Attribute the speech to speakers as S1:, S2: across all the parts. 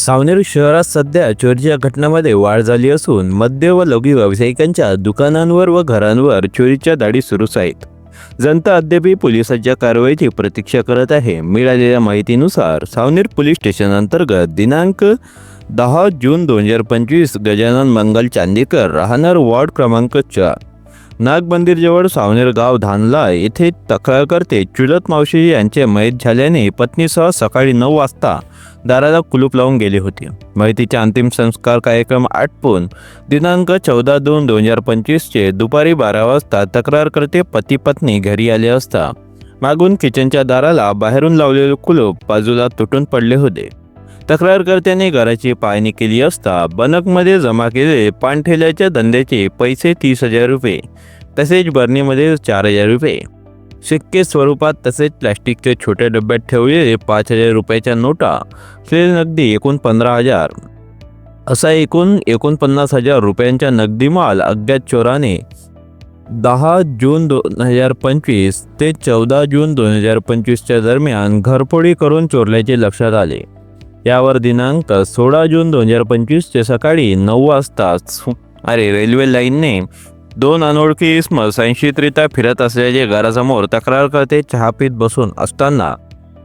S1: सावनेर शहरात सध्या चोरीच्या घटनांमध्ये वाढ झाली असून मद्य व लघु व्यावसायिकांच्या दुकानांवर व घरांवर चोरीच्या दाडी सुरूच आहेत. जनता अद्यापही पोलिसांच्या कारवाईची प्रतीक्षा करत आहे. मिळालेल्या माहितीनुसार सावनेर पोलीस स्टेशन अंतर्गत दिनांक दहा जून दोन हजार पंचवीस गजानन मंगल चांदेकर राहणार वॉर्ड क्रमांक चार. नाग मंदिरजवळ सावनेर गाव धानला येथे तक्रार करते. चुलत मावशी यांचे मयत झाल्याने पत्नीसह सकाळी नऊ वाजता दाराला कुलूप लावून गेले होते. माहितीचे अंतिम संस्कार कार्यक्रम आटपून दिनांक चौदा दोन दोन हजार पंचवीसचे दुपारी बारा वाजता तक्रारकर्ते पती पत्नी घरी आले असता. मागून किचनच्या दाराला बाहेरून लावलेले कुलूप बाजूला तुटून पडले होते. तक्रारकर्त्याने घराची पाहणी केली असता बनकमध्ये जमा केलेले पानठेल्याच्या धंद्याचे पैसे तीस हजार रुपये तसेच बर्नीमध्ये चार हजार रुपये. सिक्के स्वरूपात तसेच प्लॅस्टिकच्या छोट्या डब्यात ठेवलेले पाच हजार रुपयाच्या नोटा फिर नगदी एकूण पंधरा हजार. असा एकूण एकोणपन्नास हजार रुपयांच्या नगदी माल अज्ञात चोराने दहा जून दोन हजार पंचवीस ते चौदा जून दोन हजार पंचवीसच्या दरम्यान घरफोडी करून चोरल्याचे लक्षात आले. यावर दिनांक सोळा जून दोन हजार पंचवीसचे सकाळी नऊ वाजता सु- अरे रेल्वे लाईनने दोन अनोळखी इसम संशयितरित्या फिरत असल्याचे घरासमोर तक्रारकर्ते चहा पीत बसून असताना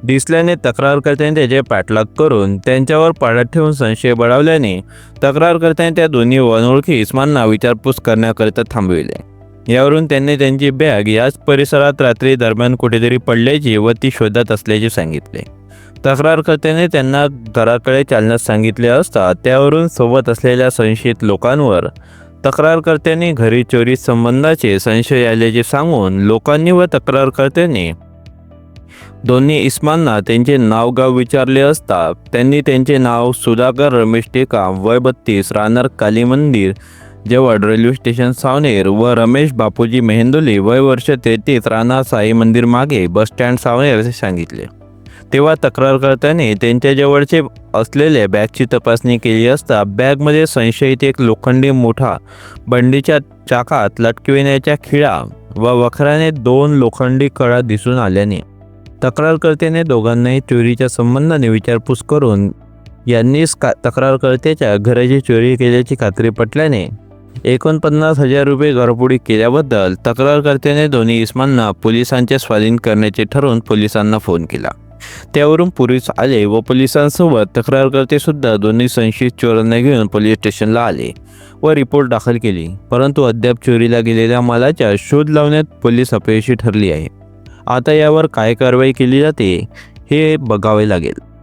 S1: दिसल्याने तक्रारकर्त्याने त्याचे पाठलाग करून त्यांच्यावर पाडत ठेवून संशय बळावल्याने तक्रारकर्त्याने त्या दोन्ही अनोळखी इस्मांना विचारपूस करण्याकरिता थांबविले. यावरून त्यांनी त्यांची बॅग याच परिसरात रात्री दरम्यान कुठेतरी पडल्याची व ती शोधत असल्याचे सांगितले. तक्रारकर्त्याने त्यांना घराकडे चालण्यास सांगितले असता त्यावरून सोबत असलेल्या संशयित लोकांवर तक्रारकर्त्यांनी घरी चोरी संबंधाचे संशय आल्याचे सांगून लोकांनी व तक्रारकर्त्यांनी दोन्ही इस्मांना त्यांचे नाव गाव विचारले असता त्यांनी त्यांचे नाव सुधाकर रमेश टेकाम वय बत्तीस राहणार काली मंदिर जवळ रेल्वे स्टेशन सावनेर व रमेश बापूजी मेहेंदोली वय वर्ष तेहतीस राहणार साई मंदिर मागे बस स्टँड सावनेर असे सांगितले. तेव्हा तक्रारकर्त्याने त्यांच्याजवळचे असलेल्या बॅगची तपासणी केली असता बॅगमध्ये संशयित एक लोखंडी मोठा बंडीच्या चाकात लटकविण्याच्या खिळा व वखराने दोन लोखंडी कळा दिसून आल्याने. तक्रारकर्त्याने दोघांनाही चोरीच्या संबंधाने विचारपूस करून यांनीच का तक्रारकर्त्याच्या घराची चोरी केल्याची खात्री पटल्याने एकोणपन्नास हजार रुपये घरपुडी केल्याबद्दल तक्रारकर्त्याने दोन्ही इस्मांना पोलिसांच्या स्वाधीन करण्याचे ठरवून पोलिसांना फोन केला. त्यावरून पोलीस आले व पोलिसांसोबत तक्रारकर्ते सुद्धा दोन्ही संशयित चोरांना घेऊन पोलीस स्टेशनला आले व रिपोर्ट दाखल केली. परंतु अद्याप चोरीला गेलेल्या मालाच्या शोध लावण्यात पोलीस अपयशी ठरली आहे. आता यावर काय कारवाई केली जाते हे बघावे लागेल.